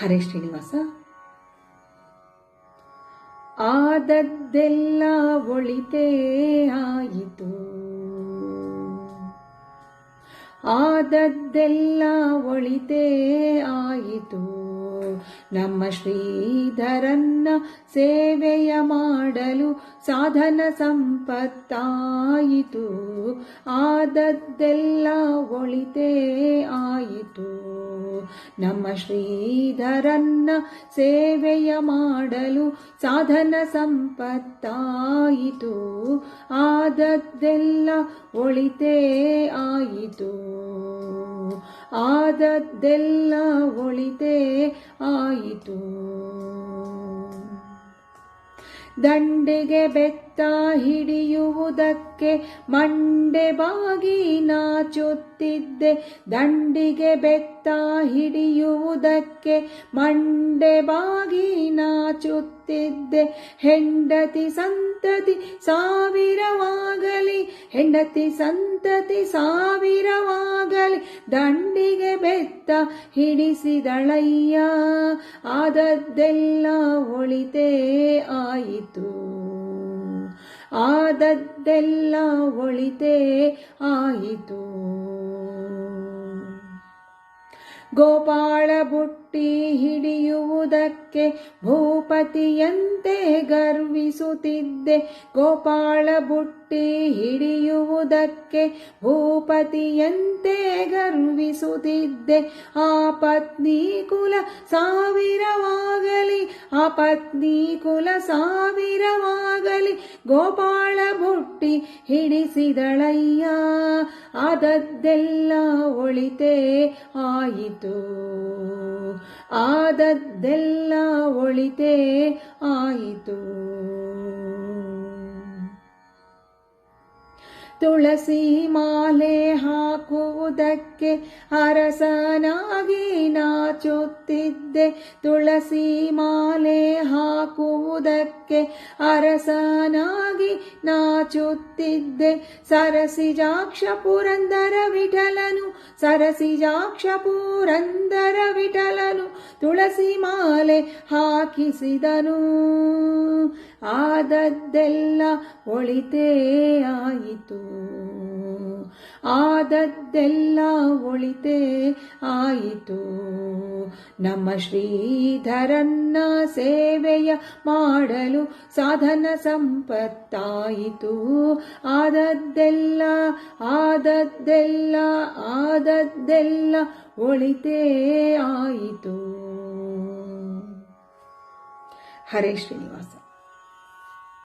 ಹರೇ ಶ್ರೀನಿವಾಸ. ಆದದ್ದೆಲ್ಲ ಒಳಿತೇ ಆಯಿತು. ಆದದ್ದೆಲ್ಲ ಒಳಿತೇ ಆಯಿತು. ನಮ್ಮ ಶ್ರೀಧರನ್ನ ಸೇವೆಯ ಮಾಡಲು ಸಾಧನ ಸಂಪತ್ತಾಯಿತು. ಆದದ್ದೆಲ್ಲ ಒಳಿತೇ ಆಯಿತು. ನಮ್ಮ ಶ್ರೀಧರನ್ನ ಸೇವೆಯ ಮಾಡಲು ಸಾಧನ ಸಂಪತ್ತಾಯಿತು. ಆದದ್ದೆಲ್ಲ ಒಳಿತೇ ಆಯಿತು. ಆದದ್ದೆಲ್ಲ ಒಳಿತೇ ಆಯಿತು. ದಂಡೆಗೆ ಬೆತ್ತ ಹಿಡಿಯುವುದಕ್ಕೆ ಮಂಡೆ ಬಾಗಿ ನಾಚುತ್ತಿದ್ದೆ ದಂಡಿಗೆ ಬೆತ್ತ ಹಿಡಿಯುವುದಕ್ಕೆ ಮಂಡೆ ಬಾಗಿ ನಾಚುತ್ತಿದ್ದೆ ಹೆಂಡತಿ ಸಂತತಿ ಸಾವಿರವಾಗಲಿ, ಹೆಂಡತಿ ಸಂತತಿ ಸಾವಿರವಾಗಲಿ. ದಂಡಿಗೆ ಬೆತ್ತ ಹಿಡಿಸಿದಳಯ್ಯ. ಆದದ್ದೆಲ್ಲ ಒಳಿತೇ ಆಯಿತು. ಆದದ್ದೆಲ್ಲ ಒಳಿತೇ ಆಯಿತು. ಗೋಪಾಳ ಬುಟ್ಟಿ ಹಿಡಿಯುವುದಕ್ಕೆ ಭೂಪತಿಯಂತೆ ಗರ್ವಿಸುತ್ತಿದ್ದೆ. ಗೋಪಾಳ ಬುಟ್ಟಿ ಹಿಡಿಯುವುದಕ್ಕೆ ಭೂಪತಿಯಂತೆ ಗರ್ವಿಸುತ್ತಿದ್ದೆ. ಆ ಪತ್ನಿ ಕುಲ ಸಾವಿರವಾಗಲಿ, ಆ ಪತ್ನಿ ಕುಲ ಸಾವಿರವಾಗಲಿ. ಗೋಪಾಳ ಬುಟ್ಟಿ ಹಿಡಿಸಿದಳಯ್ಯ. ಆದದ್ದೆಲ್ಲ ಒಳಿತೇ ಆಯಿತು. ಆದದ್ದೆಲ್ಲ ಒಳಿತೇ ಆಯಿತು. ತುಳಸಿ ಮಾಲೆ ಹಾಕುವುದಕ್ಕೆ ಅರಸನಾಗಿ ನಾಚುತ್ತಿದ್ದೆ ತುಳಸಿ ಮಾಲೆ ಹಾಕುವುದಕ್ಕೆ ಅರಸನಾಗಿ ನಾಚುತ್ತಿದ್ದೆ ಸರಸಿಜಾಕ್ಷ ಪುರಂದರ ವಿಠಲನು ಸರಸಿಜಾಕ್ಷ ಪುರಂದರ ವಿಠಲನು, ತುಳಸಿ ಮಾಲೆ ಹಾಕಿಸಿದನು. ಆದದ್ದೆಲ್ಲ ಒಳಿತೇ ಆಯಿತು. ಆದದ್ದೆಲ್ಲ ಒಳಿತೇ ಆಯಿತು. ನಮ್ಮ ಶ್ರೀಧರನ್ನ ಸೇವೆಯ ಮಾಡಲು ಸಾಧನ ಸಂಪತ್ತಾಯಿತು. ಆದದ್ದೆಲ್ಲ ಆದದ್ದೆಲ್ಲ ಆದದ್ದೆಲ್ಲ ಒಳಿತೇ ಆಯಿತು. ಹರೇ ಶ್ರೀನಿವಾಸ.